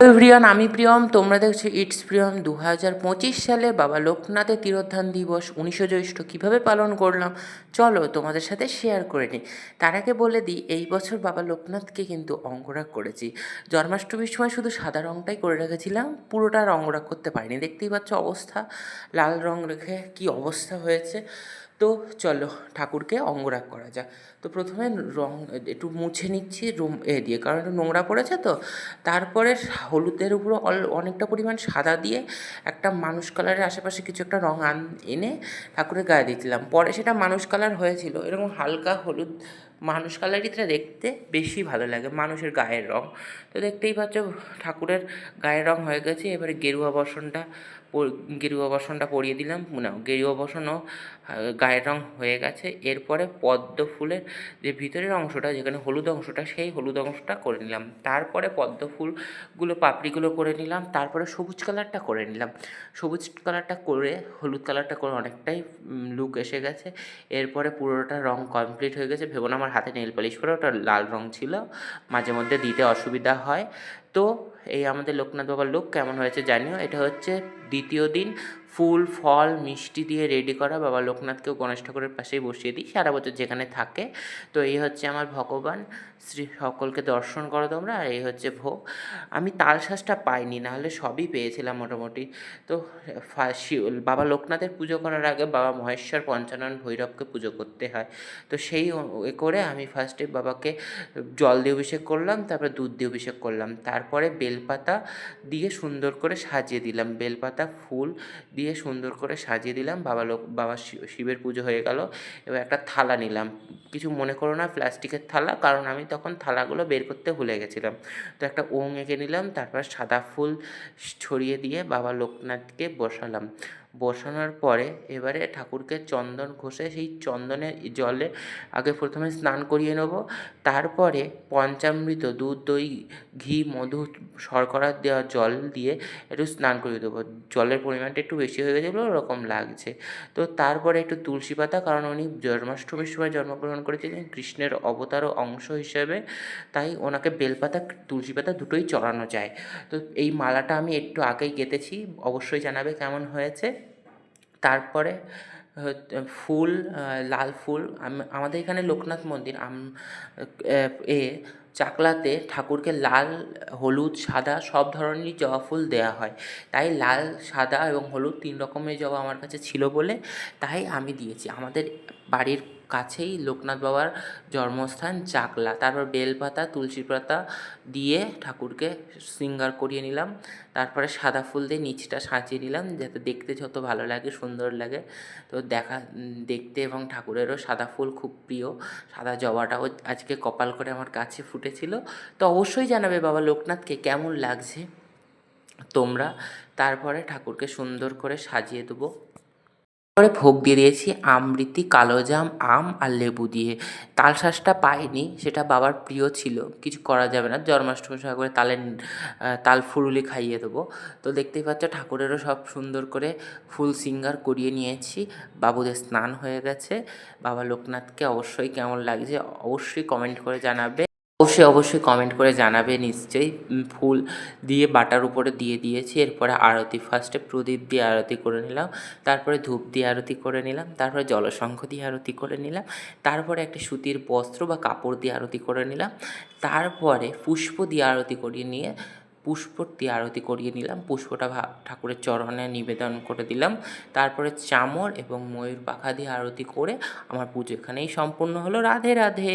Everyone আমি প্রিয়ম। তোমরা দেখছ ইটস প্রিয়ম দু হাজার পঁচিশ সালে বাবা লোকনাথের তিরোধান দিবস। উনিশশো জ্যৈষ্ঠ কীভাবে পালন করলাম? চলো তোমাদের সাথে শেয়ার করে নিই। তার আগে বলে দিই, এই বছর বাবা লোকনাথকে কিন্তু অঙ্গরাগ করেছি। জন্মাষ্টমীর সময় শুধু সাদা রঙটাই করে রেখেছিলাম। পুরোটা আর অঙ্গরাগ করতে পারিনি। দেখতেই পাচ্ছ অবস্থা। লাল রং রেখে কি অবস্থা হয়েছে। তো চলো ঠাকুরকে অঙ্গরাগ করা যাক। তো প্রথমে রং একটু মুছে নিচ্ছি, রুম এ দিয়ে। কারণ একটু নোংরা পড়েছে তো। তারপরে হলুদের উপরে অল, অনেকটা পরিমাণ সাদা দিয়ে একটা মানুষ কালারের আশেপাশে কিছু একটা রং আন, এনে ঠাকুরের গায়ে দিয়েছিলাম পরে সেটা মানুষ কালার হয়েছিল। এরকম হালকা হলুদ মানুষ কালারিটা দেখতে বেশি ভালো লাগে, মানুষের গায়ের রং। তো দেখতেই পাচ্ছ, ঠাকুরের গায়ের রং হয়ে গেছে, এবারে গেরুয়া বসনটা গেরুয়া বসনটা পরিয়ে দিলাম, না, গেরুয়া বসনও গায়ের রং হয়ে গেছে। এরপরে পদ্ম ফুলের যে ভিতরের অংশটা, যেখানে হলুদ অংশটা, সেই হলুদ অংশটা করে নিলাম। তারপরে পদ্ম ফুলগুলো, পাপড়িগুলো করে নিলাম, তারপরে সবুজ কালারটা করে নিলাম। সবুজ কালারটা করে, হলুদ কালারটা করে অনেকটাই লুক এসে গেছে। এরপরে পুরোটা রং কমপ্লিট হয়ে গেছে, ভেবো না আমার হাতে নেল পলিশ পরে, ওটা লাল রং ছিল। মাঝে মধ্যে দিতে অসুবিধা হয়। তো এই আমাদের লোকনাথ বাবার লোক কেমন হয়েছে জানিও। এটা হচ্ছে দ্বিতীয় দিন ফুল, ফল, মিষ্টি দিয়ে রেডি করা বাবা লোকনাথকেও গণেশ ঠাকুরের পাশেই বসিয়ে দিই সারা বছর যেখানে থাকে। তো এই হচ্ছে আমার ভগবান, শ্রী সকলকে দর্শন করো তোমরা আর এই হচ্ছে ভোগ। আমি তালশ্বাসটা পাইনি, নাহলে সবই পেয়েছিলাম মোটামুটি। তো বাবা লোকনাথের পুজো করার আগে বাবা মহেশ্বর পঞ্চানন ভৈরবকে পুজো করতে হয়। তো সেই করে আমি ফার্স্টে বাবাকে জল দিয়ে অভিষেক করলাম, তারপরে দুধ দিয়ে অভিষেক করলাম। তারপরে বেলপাতা দিয়ে সুন্দর করে সাজিয়ে দিলাম। বেলপাতা, ফুল দিয়ে সুন্দর করে সাজিয়ে দিলাম। বাবা লোক, বাবা শিবের পুজো হয়ে গেল। এবার একটা থালা নিলাম। কিছু মনে করো না, প্লাস্টিকের থালা, কারণ আমি তখন থালাগুলো বের করতে ভুলে গেছিলাম। তো একটা ওং এঁকে নিলাম, তারপর সাদা ফুল ছড়িয়ে দিয়ে বাবা লোকনাথকে বসালাম। বসানোর পরে এবারে ঠাকুরকে চন্দন ঘষে সেই চন্দনের জলে আগে প্রথমে স্নান করিয়ে নেব। তারপরে পঞ্চামৃত, দুধ, দই, ঘি, মধু, শর্করা দেওয়া জল দিয়ে একটু স্নান করিয়ে দেবো। জলের পরিমাণটা একটু বেশি হয়ে গেছিল, ওরকম লাগছে। তো তারপরে একটু তুলসী পাতা, কারণ উনি জন্মাষ্টমীর সময় জন্মগ্রহণ করেছিলেন কৃষ্ণের অবতার ও অংশ হিসেবে। তাই ওনাকে বেলপাতা, তুলসী পাতা দুটোই চড়ানো যায়। তো এই মালাটা আমি একটু আগেই গেঁথেছি, অবশ্যই জানাবে কেমন হয়েছে। তারপরে ফুল লাল ফুল আম- আমাদের এখানে লোকনাথ মন্দির এ চাকলাতে ঠাকুরকে লাল, হলুদ, সাদা সব ধরনেরই জবা ফুল দেওয়া হয়। তাই লাল, সাদা এবং হলুদ তিন রকমের জবা আমার কাছে ছিল বলে তাই আমি দিয়েছি। আমাদের বাড়ির কাছেই লোকনাথ বাবার জন্মস্থান চাকলা। তারপর বেলপাতা তুলসী পাতা দিয়ে ঠাকুরকে শৃঙ্গার করিয়ে নিলাম। তারপরে সাদা ফুল দিয়ে নিচটা সাজিয়ে নিলাম যাতে দেখতে যত ভালো লাগে, সুন্দর লাগে। তো দেখা, দেখতে এবং ঠাকুরেরও সাদা ফুল খুব প্রিয়। সাদা জবাটাও আজকে কপাল করে আমার কাছে ফুটেছিল তো অবশ্যই জানাবে বাবা লোকনাথকে কেমন লাগছে। তোমরা তারপরে ঠাকুরকে সুন্দর করে সাজিয়ে দেবো। পরে ভোগ দিয়ে দিয়েছি আমৃতি, কালোজাম, আম আর লেবু দিয়ে। তালশাঁসটা পাইনি, সেটা বাবার প্রিয় ছিল। কিছু করা যাবে না, জন্মাষ্টমী সময় করে তালের তাল ফুরুলি খাইয়ে দেবো। তো দেখতেই পাচ্ছ ঠাকুরেরও সব সুন্দর করে ফুল সিঙ্গার করিয়ে নিয়েছি। বাবুদের স্নান হয়ে গেছে। বাবা লোকনাথকে অবশ্যই কেমন লাগছে অবশ্যই কমেন্ট করে জানাবে। অবশ্যই অবশ্যই কমেন্ট করে জানাবে, নিশ্চয়ই। ফুল দিয়ে, বাটার উপরে দিয়ে দিয়েছি, এরপরে আরতি ফার্স্টে প্রদীপ দিয়ে আরতি করে নিলাম, তারপরে ধূপ দিয়ে আরতি করে নিলাম, তারপরে জলশঙ্খ দিয়ে আরতি করে নিলাম, তারপরে একটা সুতির বস্ত্র বা কাপড় দিয়ে আরতি করে নিলাম, তারপরে পুষ্প দিয়ে আরতি করিয়ে নিয়ে, পুষ্প দিয়ে আরতি করিয়ে নিলাম, পুষ্পটা ঠাকুরের চরণে নিবেদন করে দিলাম, তারপরে চামর এবং ময়ূর পাখা দিয়ে আরতি করে, আমার পুজো এখানেই সম্পূর্ণ হলো। রাধে রাধে।